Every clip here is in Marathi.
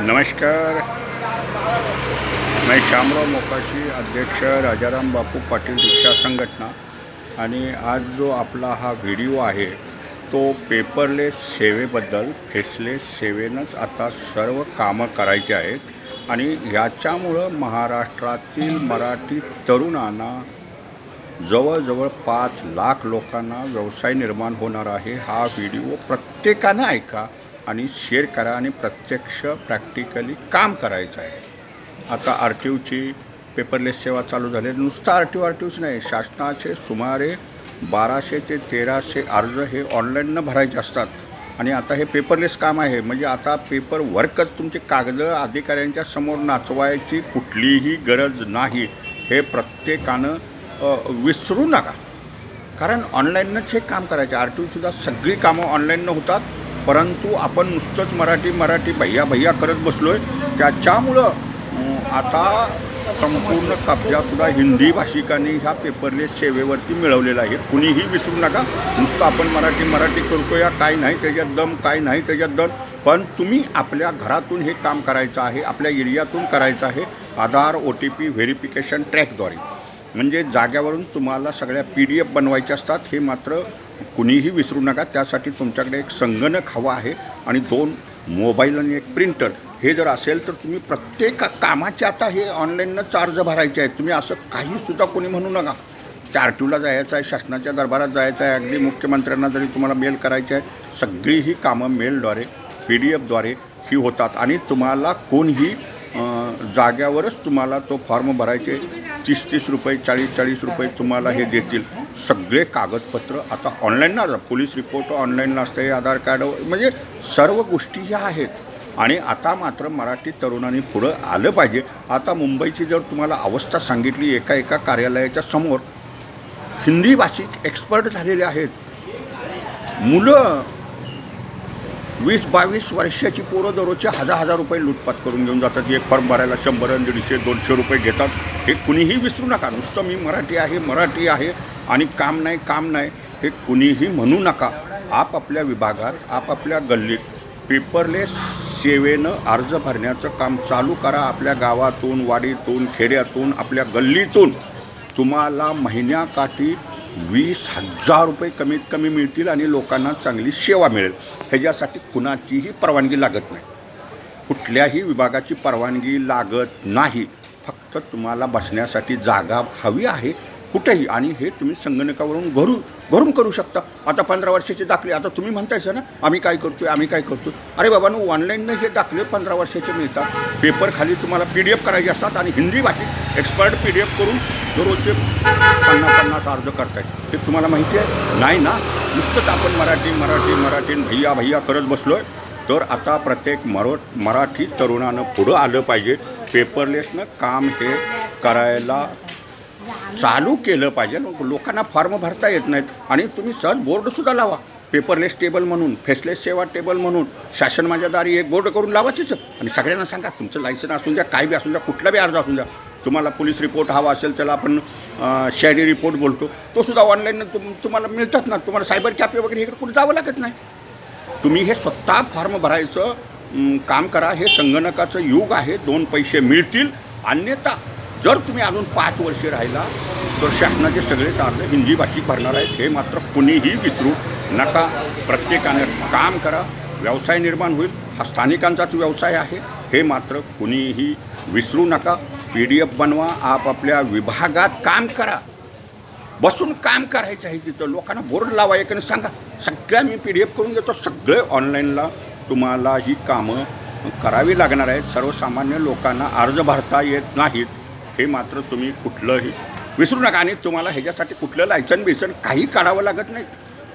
नमस्कार. मी श्यामराव मोकाशी अध्यक्ष राजाराम बापू पाटील रिक्षा संघटना. आणि आज जो आपला हा व्हिडिओ आहे तो पेपरलेस सेवेबद्दल फेसलेस सेवेनंच आता सर्व कामं करायची आहेत. आणि ह्याच्यामुळं महाराष्ट्रातील मराठी तरुणांना जवळजवळ पाच लाख लोकांना व्यवसाय निर्माण होणार आहे. हा व्हिडिओ प्रत्येकानं ऐका. आणि शेअर करा आणि प्रत्यक्ष प्रॅक्टिकली काम करायचं आहे. आता आर टी ओची पेपरलेस सेवा चालू झाली नुसतं R T O R T ouch नाही शासनाचे सुमारे बाराशे ते तेराशे अर्ज हे ऑनलाईननं भरायचे असतात. आणि आता हे पेपरलेस काम आहे. म्हणजे आता पेपर वर्कच तुमचे कागद अधिकाऱ्यांच्या समोर नाचवायची कुठलीही गरज नाही. हे प्रत्येकानं विसरू नका. कारण ऑनलाईनच हे काम करायचे आर टी ओसुद्धा सगळी कामं ऑनलाईननं होतात. परंतु आपण नुसतंच मराठी मराठी भैया भैया करत बसलो आहे त्याच्यामुळं आता संपूर्ण कब्जासुद्धा हिंदी भाषिकांनी ह्या पेपरलेस सेवेवरती मिळवलेला आहे. कुणीही विसरू नका. नुसतं आपण मराठी मराठी करतो या काय नाही त्याच्यात दम काय नाही त्याच्यात दम. पण तुम्ही आपल्या घरातून हे काम करायचं आहे आपल्या एरियातून करायचं आहे. Aadhaar O T P verification ट्रॅकद्वारे. म्हणजे जाग्यावरून तुम्हाला सगळ्या पी डी एफ बनवायच्या असतात हे मात्र कुणीही विसरू नका. त्यासाठी तुमच्याकडे एक संगणक हवा आहे आणि दोन मोबाईल आणि एक प्रिंटर. हे जर असेल तर तुम्ही प्रत्येक कामाचे आता हे ऑनलाईननं चार्ज भरायचे आहेत. तुम्ही असं काहीसुद्धा कोणी म्हणू नका. त्या आर टी ओला जायचं आहे शासनाच्या दरबारात जायचं आहे अगदी मुख्यमंत्र्यांना जरी तुम्हाला मेल करायचं आहे सगळी ही कामं मेलद्वारे पी डी एफद्वारे ही होतात. आणि तुम्हाला कोणीही जाग्यावरच तुम्हाला तो फॉर्म भरायचे तीस तीस रुपये चाळीस चाळीस रुपये तुम्हाला हे देतील. सगळे कागदपत्र आता ऑनलाईन ना पोलीस रिपोर्ट ऑनलाईन असते आधार कार्ड म्हणजे सर्व गोष्टी ह्या आहेत. आणि आता मात्र मराठी तरुणांनी पुढं आलं पाहिजे. आता मुंबईची जर तुम्हाला अवस्था सांगितली एका एका कार्यालयाच्या समोर हिंदी भाषिक एक्सपर्ट झालेले आहेत. मुलं वीस बावीस वर्षाची पोरं दररोजचे हजार हजार रुपये लुटपात करून घेऊन जातात. एक फॉर्म भरायला शंभर दीडशे दोनशे रुपये घेतात. हे कुणीही विसरू नका. नुसतं मी मराठी आहे मराठी आहे आणि काम नाही काम नाही हे कुणीही म्हणू नका. आपापल्या विभागात आपापल्या गल्लीत पेपरलेस सेवेनं अर्ज भरण्याचं काम चालू करा. आपल्या गावातून वाडीतून खेड्यातून आपल्या गल्लीतून. तुम्हाला महिन्याकाठी वीस हजार रुपये कमीत कमी मिळतील आणि लोकांना चांगली सेवा मिळेल. ह्याच्यासाठी कुणाचीही परवानगी लागत नाही. कुठल्याही विभागाची परवानगी लागत नाही. फक्त तुम्हाला बसण्यासाठी जागा हवी आहे. कुठेही. आणि हे तुम्ही संगणकावरून घरू घरून करू शकता. आता पंधरा वर्षाचे दाखले. आता तुम्ही म्हणतायचं ना आम्ही काय करतो आहे आम्ही काय करतो अरे बाबांनो ऑनलाईननं हे दाखले पंधरा वर्षाचे मिळतात. पेपर खाली तुम्हाला पी डी एफ करायचे असतात आणि हिंदी भाषेत एक्सपर्ट पी डी एफ करून दररोजचे पन्नास पन्नास अर्ज करतायत. हे तुम्हाला माहिती आहे? नाही ना? नुसतंच आपण मराठी मराठी मराठी भैया भैया करत बसलो आहे तर आता प्रत्येक मरो मराठी तरुणानं पुढं आलं पाहिजे. पेपरलेसनं काम हे करायला चालू केलं पाहिजे. लोकांना फॉर्म भरता येत नाहीत. आणि तुम्ही सहज बोर्डसुद्धा लावा. पेपरलेस टेबल म्हणून फेसलेस सेवा टेबल म्हणून शासन माझ्या दारी एक बोर्ड करून लावा आणि सगळ्यांना सांगा तुमचं लायसन असून द्या काय बी असून द्या कुठला बी अर्ज असून द्या. तुम्हाला पोलीस रिपोर्ट हवा असेल त्याला आपण अं, शहरी रिपोर्ट बोलतो. तो सुद्धा ऑनलाईन तुम तुम्हाला मिळतात ना. तुम्हाला सायबर कॅफे वगैरे इकडे कुठे जावं लागत नाही. तुम्ही हे स्वतः फॉर्म भरायचं काम करा. हे संगणकाचं युग आहे. दोन पैसे मिळतील. अन्यथा जर तुम्ही अजून पाच वर्षे राहिला तर शासनाचे सगळे चार्ज हिंदी भाषिक भरणार आहेत. हे मात्र कुणीही विसरू नका. प्रत्येकाने काम करा. व्यवसाय निर्माण होईल. हा स्थानिकांचाच व्यवसाय आहे. हे मात्र कुणीही विसरू नका. पी डी एफ बनवा. आपापल्या विभागात काम करा. बसून काम करायचं आहे तिथं. लोकांना बोर्ड लावा आणि सांगा. सगळ्या मी पी डी एफ करून देतो सगळे ऑनलाईनला तुम्हाला ही कामं करावी लागणार आहेत. सर्वसामान्य लोकांना अर्ज भरता येत नाहीत. हे मात्र तुम्ही कुठलंही विसरू नका. आणि तुम्हाला ह्याच्यासाठी कुठलं लायसन बिसन काही काढावं लागत नाही.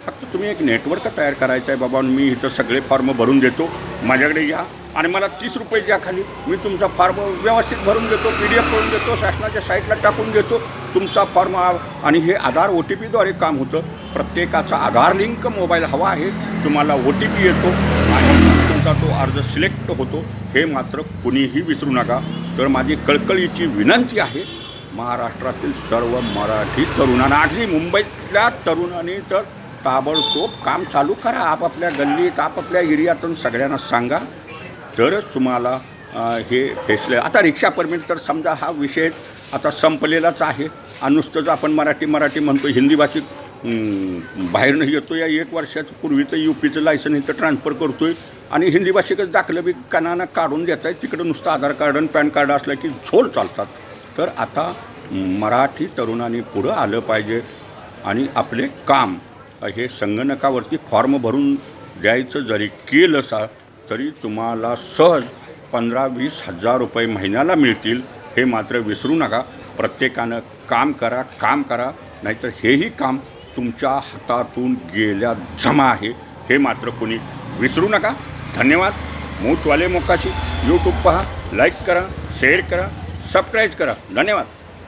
फक्त तुम्ही एक नेटवर्क तयार करायचं आहे बाबा. मी इथं सगळे फॉर्म भरून देतो. माझ्याकडे या. आणि मला तीस रुपये द्या खाली. मी तुमचा फॉर्म व्यवस्थित भरून देतो. पी डी एफ करून देतो. शासनाच्या साईटला टाकून देतो. तुमचा फॉर्म आणि हे आधार ओ टी पीद्वारे काम होतं. प्रत्येकाचा आधार लिंक मोबाईल हवा आहे. तुम्हाला ओ टी पी येतो. आणि तुमचा तो अर्ज सिलेक्ट होतो हे मात्र कुणीही विसरू नका. तर माझी कळकळीची विनंती आहे महाराष्ट्रातील सर्व मराठी तरुणांना अगदी मुंबईतल्या तरुणांनी तर ताबडतोब काम चालू करा. आपापल्या गल्लीत आपापल्या एरियातून सगळ्यांना सांगा. तरच तुम्हाला हे फेसले आता रिक्षा परमिट तर समजा हा विषय आता संपलेलाच आहे. आणि नुसतंच आपण मराठी मराठी म्हणतो हिंदी भाषिक बाहेरनं येतो या एक वर्षाचं पूर्वीचं यू पीचं लायसन इथं ट्रान्सफर करतो आहे आणि हिंदी भाषिकच दाखलं बी कानानं काढून देत आहे तिकडं नुसतं आधार कार्ड आणि पॅन कार्ड असलं की झोल चालतात. तर आता मराठी तरुणांनी पुढं आलं पाहिजे. आणि आपले काम हे संगणकावरती फॉर्म भरून द्यायचं जरी केलं सा तरी तुम्हाला सहज पंधरा वीस हजार रुपये महिन्याला मिळतील. हे मात्र विसरू नका. प्रत्येकानं काम करा काम करा. नाहीतर हेही काम तुमच्या हातातून गेल्या जमा आहे हे मात्र कोणी विसरू नका. धन्यवाद. मूचवाले मोकाशी. यूट्यूब पहा लाईक करा शेअर करा सबस्क्राईब करा. धन्यवाद.